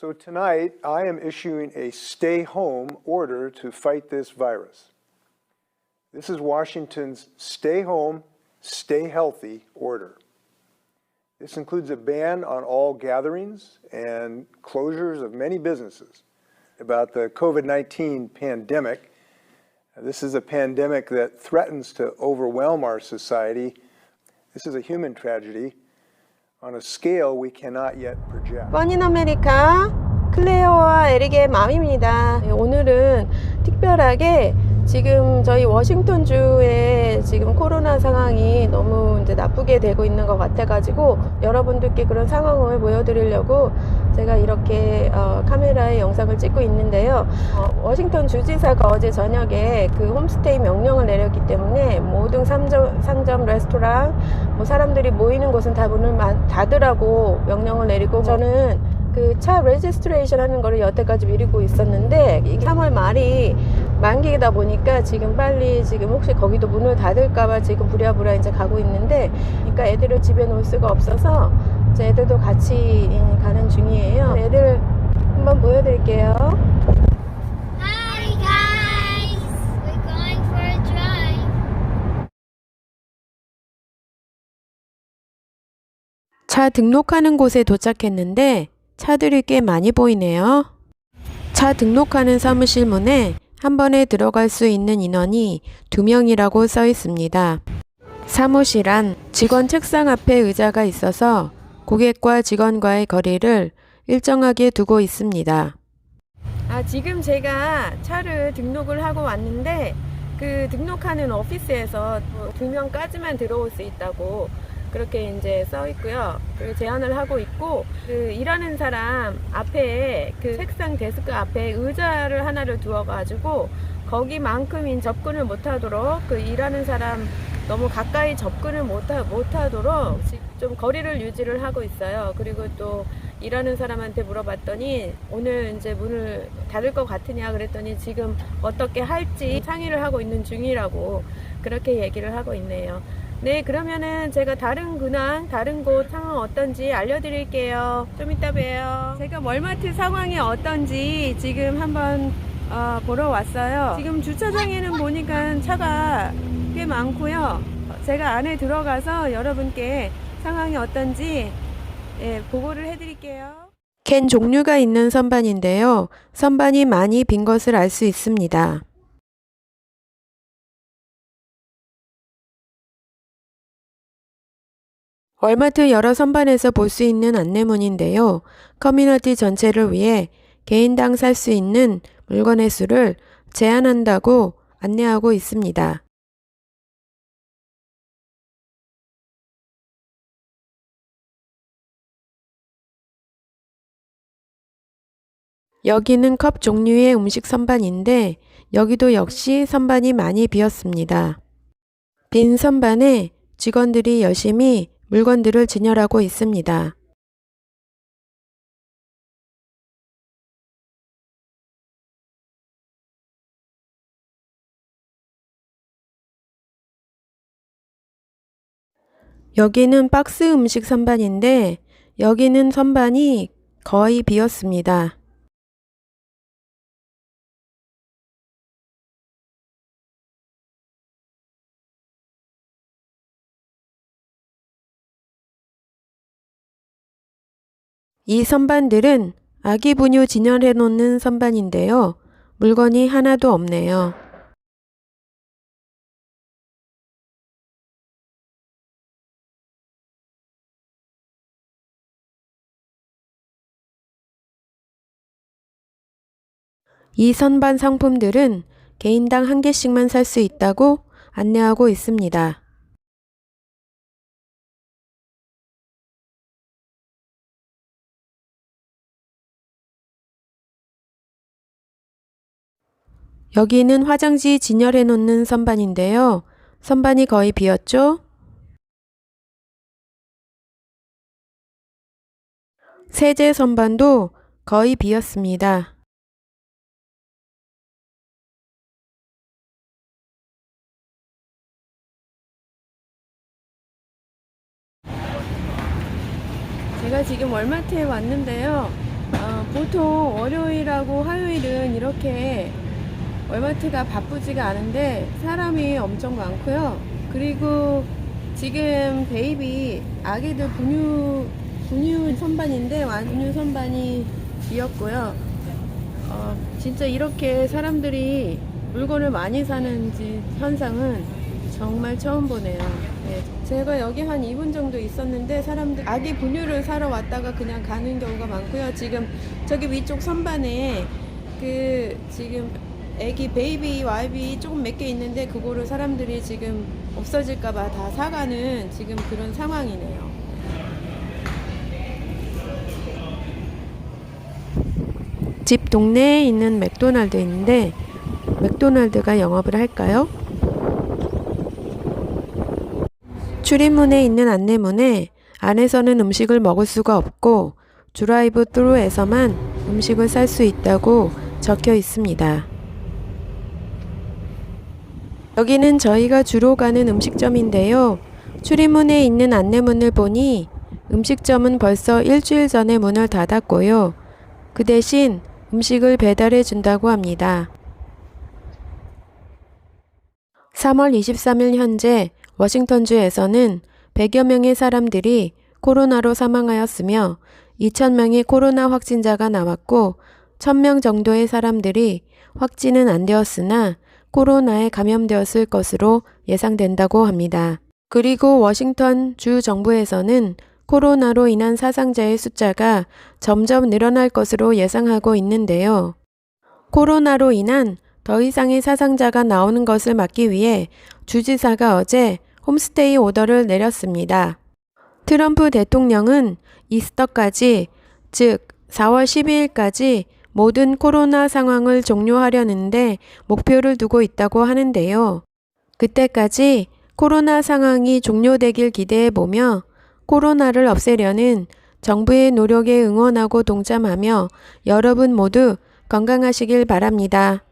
So tonight, I am issuing a stay home order to fight this virus. This is Washington's stay home, stay healthy order. This includes a ban on all gatherings and closures of many businesses. About the COVID 19 pandemic, this is a pandemic that threatens to overwhelm our society. This is a human tragedy on a scale we cannot yet project. 뻔인 아메리카 클레어와 에릭의 맘입니다. 네, 오늘은 특별하게 지금 저희 워싱턴 주의 지금 코로나 상황이 너무 이제 나쁘게 되고 있는 것 같아가지고 여러분들께 그런 상황을 보여드리려고 제가 이렇게 어, 카메라에 영상을 찍고 있는데요. 어, 워싱턴 주지사가 어제 저녁에 그 홈스테이 명령을 내렸기 때문에 모든 상점, 상점 레스토랑, 뭐 사람들이 모이는 곳은 다 문을 마- 닫으라고 명령을 내리고 저는 그차 레지스트레이션 하는 거를 여태까지 미루고 있었는데 이게 3월 말이 만기이다 보니까 지금 빨리 지금 혹시 거기도 문을 닫을까봐 지금 부랴부랴 이제 가고 있는데 그러니까 애들을 집에 놓을 수가 없어서 이제 애들도 같이 가는 중이에요. 애들 한번 보여드릴게요. Hi guys! We're going for a drive. 차 등록하는 곳에 도착했는데 차들이 꽤 많이 보이네요. 차 등록하는 사무실 문에 한 번에 들어갈 수 있는 인원이 두 명이라고 써 있습니다. 사무실 안 직원 책상 앞에 의자가 있어서 고객과 직원과의 거리를 일정하게 두고 있습니다. 아, 지금 제가 차를 등록을 하고 왔는데 그 등록하는 오피스에서 두 명까지만 들어올 수 있다고 그렇게 이제 써 있고요. 그 제안을 하고 있고 그 일하는 사람 앞에 그 책상 데스크 앞에 의자를 하나를 두어 가지고 거기만큼인 접근을 못 하도록 그 일하는 사람 너무 가까이 접근을 못, 하, 못 하도록 지- 좀 거리를 유지를 하고 있어요. 그리고 또 일하는 사람한테 물어봤더니 오늘 이제 문을 닫을 것 같으냐 그랬더니 지금 어떻게 할지 상의를 하고 있는 중이라고 그렇게 얘기를 하고 있네요. 네, 그러면은 제가 다른 근황, 다른 곳 상황 어떤지 알려드릴게요. 좀 이따 봬요. 제가 월마트 상황이 어떤지 지금 한번 어, 보러 왔어요. 지금 주차장에는 보니까 차가 꽤 많고요. 제가 안에 들어가서 여러분께 상황이 어떤지 예, 보고를 해드릴게요. 캔 종류가 있는 선반인데요. 선반이 많이 빈 것을 알 수 있습니다. 월마트 여러 선반에서 볼 수 있는 안내문인데요. 커뮤니티 전체를 위해 개인당 살 수 있는 물건의 수를 제한한다고 안내하고 있습니다. 여기는 컵 종류의 음식 선반인데 여기도 역시 선반이 많이 비었습니다. 빈 선반에 직원들이 열심히 물건들을 진열하고 있습니다. 여기는 박스 음식 선반인데 여기는 선반이 거의 비었습니다. 이 선반들은 아기 분유 진열해 놓는 선반인데요. 물건이 하나도 없네요. 이 선반 상품들은 개인당 한 개씩만 살 수 있다고 안내하고 있습니다. 여기는 화장지 진열해 놓는 선반인데요. 선반이 거의 비었죠? 세제 선반도 거의 비었습니다. 제가 지금 월마트에 왔는데요. 어, 보통 월요일하고 화요일은 이렇게 월마트가 바쁘지가 않은데 사람이 엄청 많고요. 그리고 지금 베이비 아기들 분유 분유 선반인데 완 분유 선반이 비었고요. 어, 진짜 이렇게 사람들이 물건을 많이 사는 지- 현상은 정말 처음 보네요. 네, 제가 여기 한 2분 정도 있었는데 사람들 아기 분유를 사러 왔다가 그냥 가는 경우가 많고요. 지금 저기 위쪽 선반에 그 지금 애기 베이비 와이비 조금 몇 개 있는데 그거를 사람들이 지금 없어질까봐 다 사가는 지금 그런 상황이네요. 집 동네에 있는 맥도날드인데 맥도날드가 영업을 할까요? 출입문에 있는 안내문에 안에서는 음식을 먹을 수가 없고 드라이브 트루에서만 음식을 살 수 있다고 적혀 있습니다. 여기는 저희가 주로 가는 음식점인데요. 출입문에 있는 안내문을 보니 음식점은 벌써 일주일 전에 문을 닫았고요. 그 대신 음식을 배달해 준다고 합니다. 3월 23일 현재 워싱턴주에서는 100여 명의 사람들이 코로나로 사망하였으며 2,000명의 코로나 확진자가 나왔고 1,000명 정도의 사람들이 확진은 안 되었으나 코로나에 감염되었을 것으로 예상된다고 합니다. 그리고 워싱턴 주 정부에서는 코로나로 인한 사상자의 숫자가 점점 늘어날 것으로 예상하고 있는데요. 코로나로 인한 더 이상의 사상자가 나오는 것을 막기 위해 주지사가 어제 홈스테이 오더를 내렸습니다. 트럼프 대통령은 이스터까지, 즉 4월 12일까지 모든 코로나 상황을 종료하려는데 목표를 두고 있다고 하는데요. 그때까지 코로나 상황이 종료되길 기대해 보며 코로나를 없애려는 정부의 노력에 응원하고 동참하며 여러분 모두 건강하시길 바랍니다.